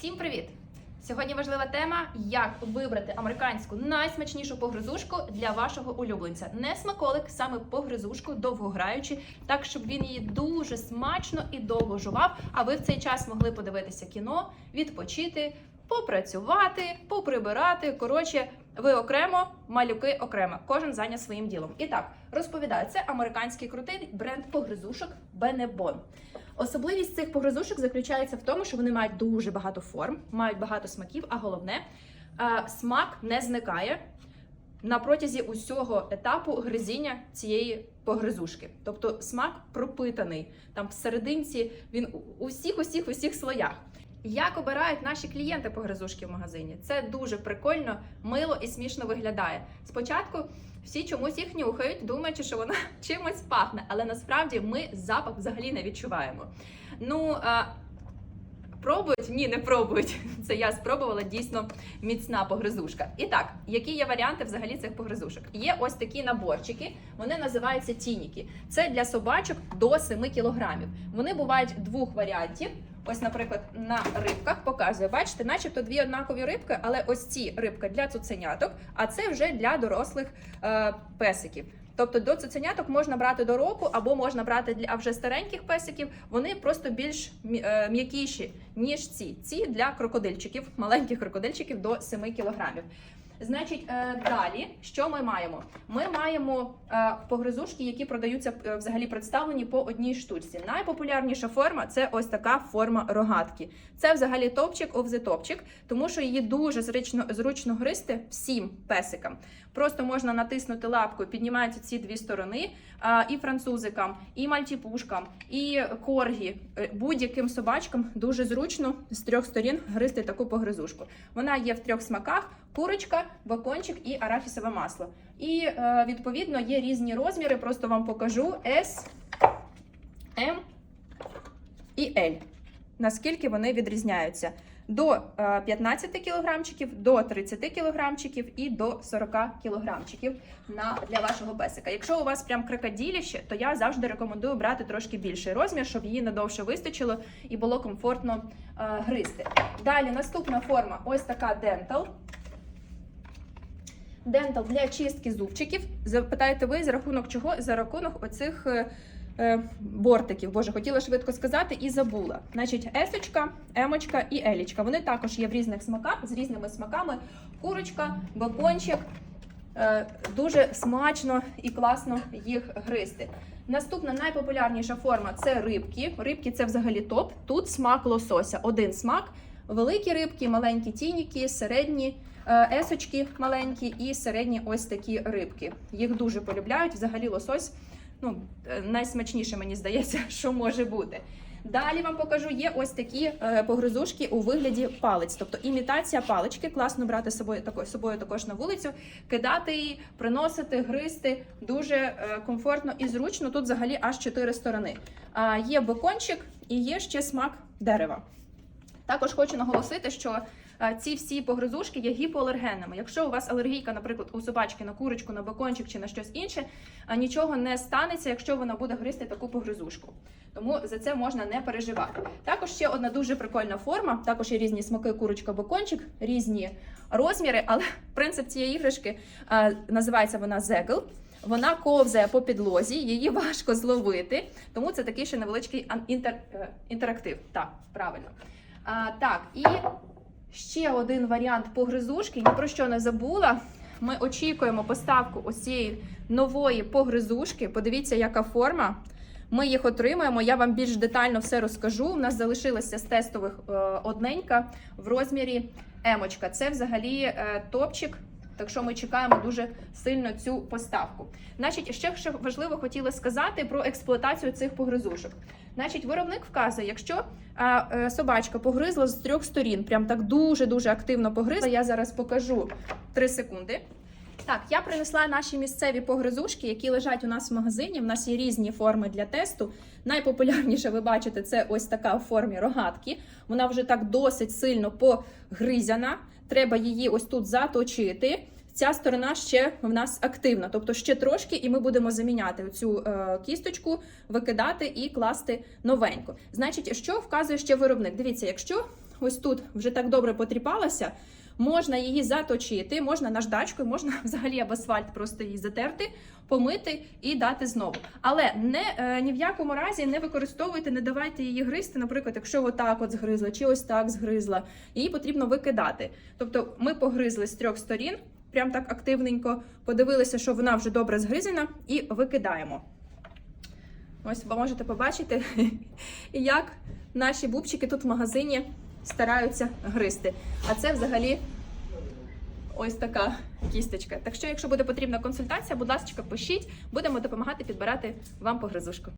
Всім привіт! Сьогодні важлива тема: як вибрати американську найсмачнішу погризушку для вашого улюбленця. Не смаколик, саме погризушку, довгограючи, так щоб він її дуже смачно і довго жував. А ви в цей час могли подивитися кіно, відпочити, попрацювати, поприбирати. Коротше, ви окремо, малюки окремо. Кожен зайнят своїм ділом. І так, розповідаю, це американський крутий бренд погризушок Бенебон. Особливість цих погризушок заключається в тому, що вони мають дуже багато форм, мають багато смаків, а головне, е, смак не зникає на протязі усього етапу гризіння цієї погризушки. Тобто смак пропитаний. Там всерединці він у всіх, усіх, усіх слоях. Як обирають наші клієнти погризушки в магазині? Це дуже прикольно, мило і смішно виглядає. Спочатку всі чомусь їх нюхають, думаючи, що вона чимось пахне, але насправді ми запах взагалі не відчуваємо. Ну а, пробують? Ні, не пробують. Це я спробувала дійсно міцна погризушка. І так, які є варіанти взагалі цих погризушок? Є ось такі наборчики, вони називаються тініки. Це для собачок до 7 кілограмів. Вони бувають двох варіантів. Ось, наприклад, на рибках показує, бачите, начебто дві однакові рибки, але ось ці рибки для цуценяток, а це вже для дорослих е, песиків. Тобто до цуценяток можна брати до року, або можна брати для вже стареньких песиків. Вони просто більш е, м'якіші, ніж ці. Ці для крокодильчиків, маленьких крокодильчиків до 7 кілограмів. Значить, е, далі що ми маємо? Ми маємо е, погризушки, які продаються е, взагалі представлені по одній штучці. Найпопулярніша форма це ось така форма рогатки. Це взагалі топчик of the топчик, тому що її дуже зручно, зручно гристи всім песикам. Просто можна натиснути лапкою, піднімаються ці дві сторони, і французикам, і мальтіпушкам, і коргі. Будь-яким собачкам дуже зручно з трьох сторін гристи таку погризушку. Вона є в трьох смаках: курочка, бакончик і арахісове масло. І е, відповідно є різні розміри. Просто вам покажу S, M і L. Наскільки вони відрізняються. До е, 15 кілограмчиків, до 30 кілограмчиків і до 40 кілограмчиків для вашого песика. Якщо у вас прям крокодиліще, то я завжди рекомендую брати трошки більший розмір, щоб її надовше вистачило і було комфортно е, гризти. Далі наступна форма ось така Dental. Dental для чистки зубчиків. Запитаєте ви за рахунок чого? За рахунок оцих е, е, бортиків. Боже, хотіла швидко сказати і забула. Значить, есочка, емочка і елічка. Вони також є в різних смаках з різними смаками. Курочка, бекончик. Е, Дуже смачно і класно їх гризти. Наступна найпопулярніша форма це рибки. Рибки це взагалі топ. Тут смак лосося. Один смак. Великі рибки, маленькі тініки, середні есочки маленькі і середні ось такі рибки. Їх дуже полюбляють. Взагалі лосось ну, е, найсмачніше, мені здається, що може бути. Далі вам покажу, є ось такі е, погризушки у вигляді палець, тобто імітація палички. Класно брати з собою, тако, собою також на вулицю, кидати її, приносити, гризти. Дуже е, комфортно і зручно. Тут взагалі аж чотири сторони. А, є бекончик і є ще смак дерева. Також хочу наголосити, що е, ці всі погризушки є гіпоалергенними. Якщо у вас алергійка, наприклад, у собачки на курочку, на бекончик чи на щось інше, нічого не станеться, якщо вона буде гризти таку погризушку. Тому за це можна не переживати. Також ще одна дуже прикольна форма. Також є різні смаки, курочка, бекончик, різні розміри, але принцип цієї іграшки називається вона зегл. Вона ковзає по підлозі, її важко зловити, тому це такий ще невеличкий інтер, е, інтерактив. Так, правильно. А, так, і ще один варіант погризушки. Ні про що не забула. Ми очікуємо поставку ось нової погризушки. Подивіться, яка форма. Ми їх отримаємо. Я вам більш детально все розкажу. У нас залишилася з тестових е, одненька в розмірі емочка. Це взагалі е, топчик. Так що ми чекаємо дуже сильно цю поставку. Значить, ще важливо хотіла сказати про експлуатацію цих погризушок. Значить, виробник вказує, якщо а, е, собачка погризла з трьох сторін, прям так дуже дуже активно погризла. Я зараз покажу 3 секунди. Так, я принесла наші місцеві погризушки, які лежать у нас в магазині. У нас є різні форми для тесту. Найпопулярніше, ви бачите, це ось така в формі рогатки. Вона вже так досить сильно погризяна. Треба її ось тут заточити. Ця сторона ще в нас активна, тобто ще трошки, і ми будемо заміняти цю е, кісточку, викидати і класти новеньку. Значить, що вказує ще виробник? Дивіться, якщо ось тут вже так добре потріпалася, можна її заточити, можна наждачкою, можна взагалі об асфальт просто її затерти, помити і дати знову. Але не е, ні в якому разі не використовуйте, не давайте її гризти. Наприклад, якщо отак от згризла, чи ось так згризла, її потрібно викидати. Тобто ми погризли з трьох сторін, прям так активненько, подивилися, що вона вже добре згризена, і викидаємо. Ось ви можете побачити, як наші бубчики тут в магазині стараються гризти. А це взагалі ось така кісточка. Так що, якщо буде потрібна консультація, будь ласка, пишіть, будемо допомагати підбирати вам погризушку.